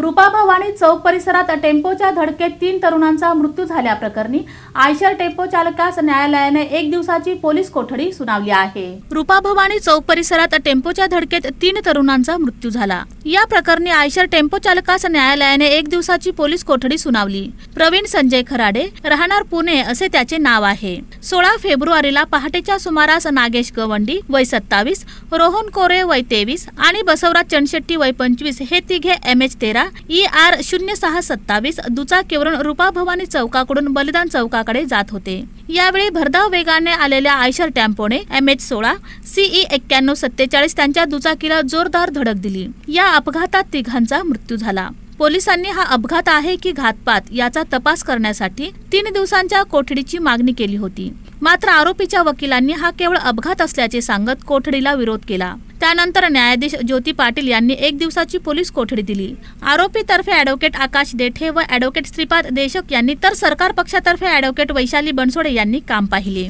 रुपा भवानी चौक परिसरात टेम्पोच्या धडकेत तीन तरुणांचा मृत्यू झाल्याप्रकरणी आयशर टेम्पो चालकास न्यायालयाने एक दिवसाची पोलीस कोठडी सुनावली आहे. रुपा भवानी चौक परिसरात टेम्पोच्या धडकेत तीन तरुणांचा मृत्यू झाला. या प्रकरणी आयशर टेम्पो चालकास न्यायालयाने एक दिवसाची पोलीस कोठडी सुनावली. प्रवीण संजय खराडे राहणार पुणे असे त्याचे नाव आहे. सोळा फेब्रुवारीला पहाटेच्या सुमारास नागेश गवंडी वय सत्तावीस रोहन कोरे वय तेवीस आणि बसवराज चणशेट्टी वय पंचवीस हे तिघे एम एच तेरा ई आर शून्य सहा सत्तावीस दुचाकीवरून रुपा भवानी चौकाकडून बलिदान चौकाकडे जात होते. यावेळी भरधाव वेगाने आलेल्या आयशर टॅम्पोने एम एच सोळा सीई एक्क्याण्णव सत्तेचाळीस त्यांच्या दुचाकीला जोरदार धडक दिली. या अपघातात तिघांचा मृत्यू झाला. पोलिसांनी हा अपघात आहे की घातपात याचा तपास करण्यासाठी तीन दिवसांच्या कोठडीची मागणी केली होती. मात्र आरोपीच्या वकिलांनी हा केवळ अपघात असल्याचे सांगत कोठडीला विरोध केला. त्यानंतर न्यायाधीश ज्योती पाटील यांनी एक दिवसाची पोलीस कोठडी दिली. आरोपीतर्फे अॅडव्होकेट आकाश देठे व अॅडव्होकेट श्रीपाद देशक यांनी तर सरकार पक्षातर्फे अॅडव्होकेट वैशाली बनसोडे यांनी काम पाहिले.